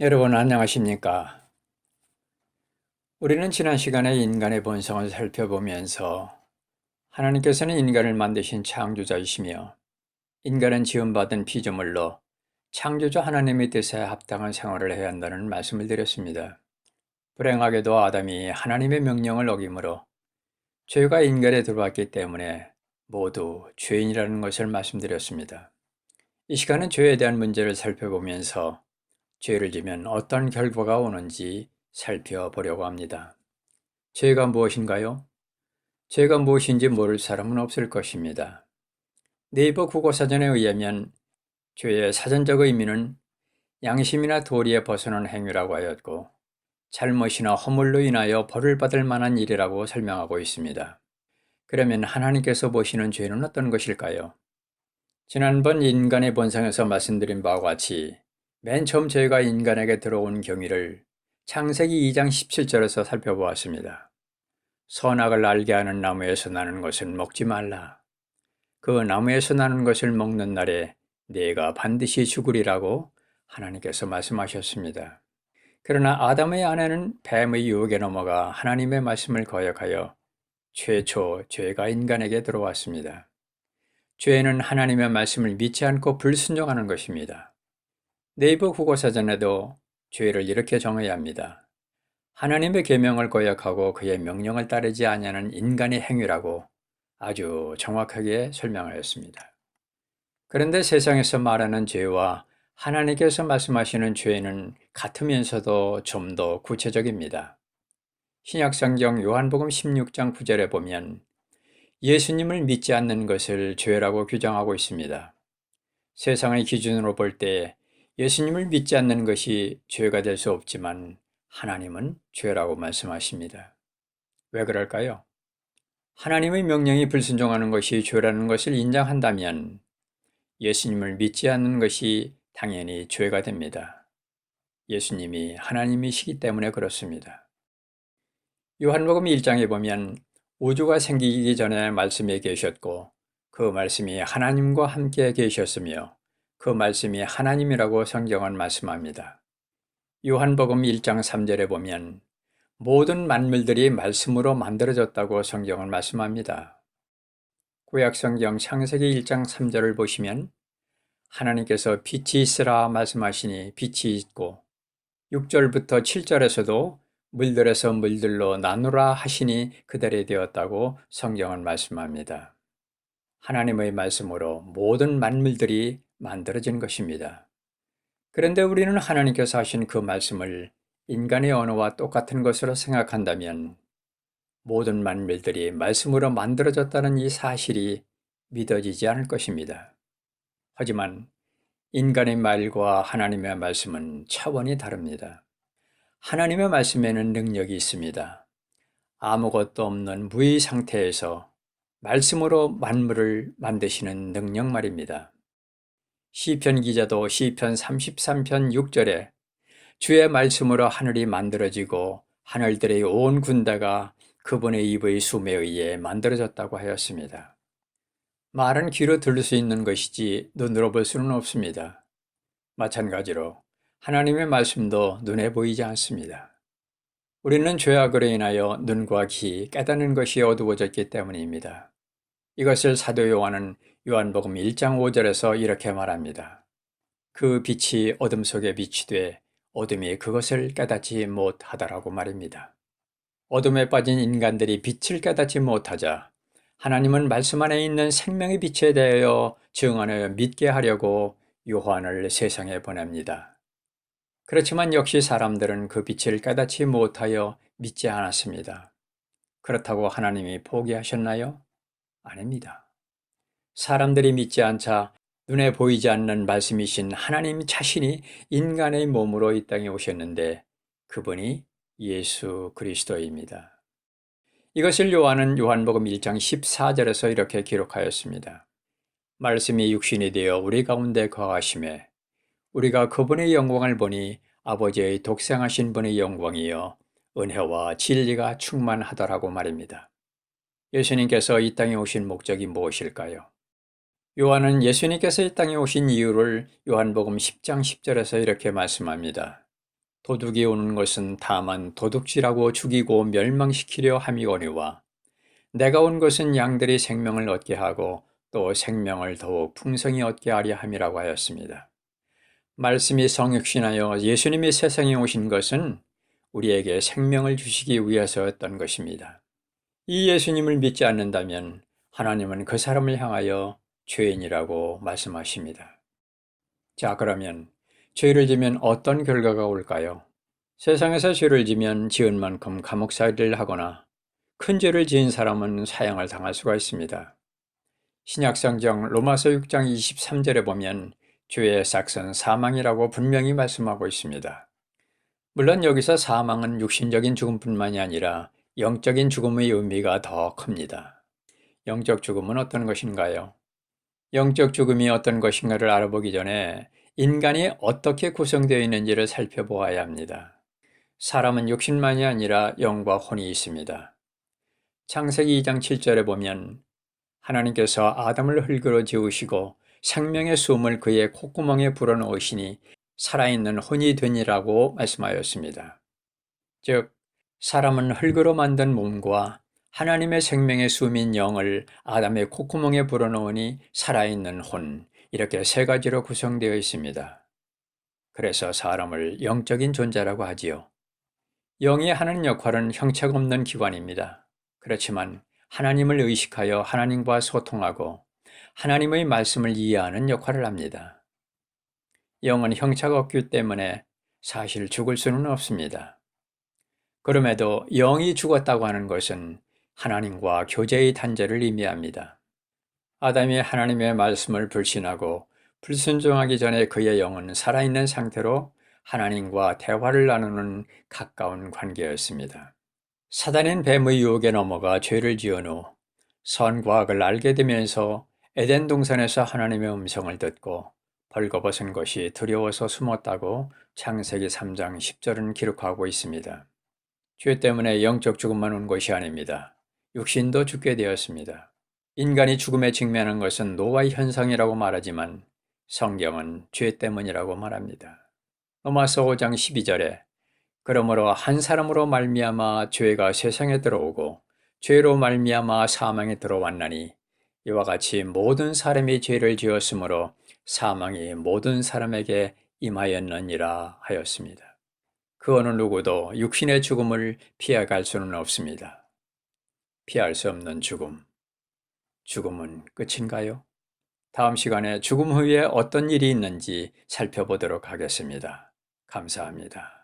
여러분 안녕하십니까? 우리는 지난 시간에 인간의 본성을 살펴보면서 하나님께서는 인간을 만드신 창조자이시며 인간은 지음받은 피조물로 창조자 하나님의 뜻에 합당한 생활을 해야 한다는 말씀을 드렸습니다. 불행하게도 아담이 하나님의 명령을 어기므로 죄가 인간에 들어왔기 때문에 모두 죄인이라는 것을 말씀드렸습니다. 이 시간은 죄에 대한 문제를 살펴보면서 죄를 지면 어떤 결과가 오는지 살펴보려고 합니다. 죄가 무엇인가요? 죄가 무엇인지 모를 사람은 없을 것입니다. 네이버 국어사전에 의하면 죄의 사전적 의미는 양심이나 도리에 벗어난 행위라고 하였고 잘못이나 허물로 인하여 벌을 받을 만한 일이라고 설명하고 있습니다. 그러면 하나님께서 보시는 죄는 어떤 것일까요? 지난번 인간의 본성에서 말씀드린 바와 같이 맨 처음 죄가 인간에게 들어온 경위를 창세기 2장 17절에서 살펴보았습니다. 선악을 알게 하는 나무에서 나는 것은 먹지 말라. 그 나무에서 나는 것을 먹는 날에 네가 반드시 죽으리라고 하나님께서 말씀하셨습니다. 그러나 아담의 아내는 뱀의 유혹에 넘어가 하나님의 말씀을 거역하여 최초 죄가 인간에게 들어왔습니다. 죄는 하나님의 말씀을 믿지 않고 불순종하는 것입니다. 네이버 국어 사전에도 죄를 이렇게 정해야 합니다. 하나님의 계명을 거역하고 그의 명령을 따르지 아니하는 인간의 행위라고 아주 정확하게 설명하였습니다. 그런데 세상에서 말하는 죄와 하나님께서 말씀하시는 죄는 같으면서도 좀 더 구체적입니다. 신약성경 요한복음 16장 9절에 보면 예수님을 믿지 않는 것을 죄라고 규정하고 있습니다. 세상의 기준으로 볼 때 예수님을 믿지 않는 것이 죄가 될 수 없지만 하나님은 죄라고 말씀하십니다. 왜 그럴까요? 하나님의 명령이 불순종하는 것이 죄라는 것을 인정한다면 예수님을 믿지 않는 것이 당연히 죄가 됩니다. 예수님이 하나님이시기 때문에 그렇습니다. 요한복음 1장에 보면 우주가 생기기 전에 말씀에 계셨고 그 말씀이 하나님과 함께 계셨으며 그 말씀이 하나님이라고 성경은 말씀합니다. 요한복음 1장 3절에 보면 모든 만물들이 말씀으로 만들어졌다고 성경은 말씀합니다. 구약 성경 창세기 1장 3절을 보시면 하나님께서 빛이 있으라 말씀하시니 빛이 있고 6절부터 7절에서도 물들에서 물들로 나누라 하시니 그들이 되었다고 성경은 말씀합니다. 하나님의 말씀으로 모든 만물들이 만들어진 것입니다. 그런데 우리는 하나님께서 하신 그 말씀을 인간의 언어와 똑같은 것으로 생각한다면 모든 만물들이 말씀으로 만들어졌다는 이 사실이 믿어지지 않을 것입니다. 하지만 인간의 말과 하나님의 말씀은 차원이 다릅니다. 하나님의 말씀에는 능력이 있습니다. 아무것도 없는 무의 상태에서 말씀으로 만물을 만드시는 능력 말입니다. 시편 기자도 시편 33편 6절에 주의 말씀으로 하늘이 만들어지고 하늘들의 온 군대가 그분의 입의 숨에 의해 만들어졌다고 하였습니다. 말은 귀로 들을 수 있는 것이지 눈으로 볼 수는 없습니다. 마찬가지로 하나님의 말씀도 눈에 보이지 않습니다. 우리는 죄악으로 인하여 눈과 귀, 깨닫는 것이 어두워졌기 때문입니다. 이것을 사도 요한은 요한복음 1장 5절에서 이렇게 말합니다. 그 빛이 어둠 속에 비치되 어둠이 그것을 깨닫지 못하다라고 말입니다. 어둠에 빠진 인간들이 빛을 깨닫지 못하자 하나님은 말씀 안에 있는 생명의 빛에 대하여 증언하여 믿게 하려고 요한을 세상에 보냅니다. 그렇지만 역시 사람들은 그 빛을 깨닫지 못하여 믿지 않았습니다. 그렇다고 하나님이 포기하셨나요? 아닙니다. 사람들이 믿지 않자 눈에 보이지 않는 말씀이신 하나님 자신이 인간의 몸으로 이 땅에 오셨는데 그분이 예수 그리스도입니다. 이것을 요한은 요한복음 1장 14절에서 이렇게 기록하였습니다. 말씀이 육신이 되어 우리 가운데 거하심에 우리가 그분의 영광을 보니 아버지의 독생하신 분의 영광이여 은혜와 진리가 충만하더라고 말입니다. 예수님께서 이 땅에 오신 목적이 무엇일까요? 요한은 예수님께서 이 땅에 오신 이유를 요한복음 10장 10절에서 이렇게 말씀합니다. 도둑이 오는 것은 다만 도둑질하고 죽이고 멸망시키려 함이거니와 내가 온 것은 양들이 생명을 얻게 하고 또 생명을 더욱 풍성히 얻게 하려 함이라고 하였습니다. 말씀이 성육신하여 예수님이 세상에 오신 것은 우리에게 생명을 주시기 위해서였던 것입니다. 이 예수님을 믿지 않는다면 하나님은 그 사람을 향하여 죄인이라고 말씀하십니다. 자, 그러면 죄를 지면 어떤 결과가 올까요? 세상에서 죄를 지면 지은 만큼 감옥살이를 하거나 큰 죄를 지은 사람은 사형을 당할 수가 있습니다. 신약성경 로마서 6장 23절에 보면 죄의 삭선 사망이라고 분명히 말씀하고 있습니다. 물론 여기서 사망은 육신적인 죽음뿐만이 아니라 영적인 죽음의 의미가 더 큽니다. 영적 죽음은 어떤 것인가요? 영적 죽음이 어떤 것인가를 알아보기 전에 인간이 어떻게 구성되어 있는지를 살펴보아야 합니다. 사람은 육신만이 아니라 영과 혼이 있습니다. 창세기 2장 7절에 보면 하나님께서 아담을 흙으로 지으시고 생명의 숨을 그의 콧구멍에 불어넣으시니 살아있는 혼이 되니라고 말씀하였습니다. 즉, 사람은 흙으로 만든 몸과 하나님의 생명의 숨인 영을 아담의 콧구멍에 불어넣으니 살아있는 혼, 이렇게 세 가지로 구성되어 있습니다. 그래서 사람을 영적인 존재라고 하지요. 영이 하는 역할은 형책 없는 기관입니다. 그렇지만 하나님을 의식하여 하나님과 소통하고 하나님의 말씀을 이해하는 역할을 합니다. 영은 형차가 없기 때문에 사실 죽을 수는 없습니다. 그럼에도 영이 죽었다고 하는 것은 하나님과 교제의 단절을 의미합니다. 아담이 하나님의 말씀을 불신하고 불순종하기 전에 그의 영은 살아있는 상태로 하나님과 대화를 나누는 가까운 관계였습니다. 사단인 뱀의 유혹에 넘어가 죄를 지은 후 선과 악을 알게 되면서 에덴 동산에서 하나님의 음성을 듣고 벌거벗은 것이 두려워서 숨었다고 창세기 3장 10절은 기록하고 있습니다. 죄 때문에 영적 죽음만 온 것이 아닙니다. 육신도 죽게 되었습니다. 인간이 죽음에 직면한 것은 노아의 현상이라고 말하지만 성경은 죄 때문이라고 말합니다. 로마서 5장 12절에 그러므로 한 사람으로 말미암아 죄가 세상에 들어오고 죄로 말미암아 사망에 들어왔나니 이와 같이 모든 사람이 죄를 지었으므로 사망이 모든 사람에게 임하였느니라 하였습니다. 그 어느 누구도 육신의 죽음을 피해갈 수는 없습니다. 피할 수 없는 죽음. 죽음은 끝인가요? 다음 시간에 죽음 후에 어떤 일이 있는지 살펴보도록 하겠습니다. 감사합니다.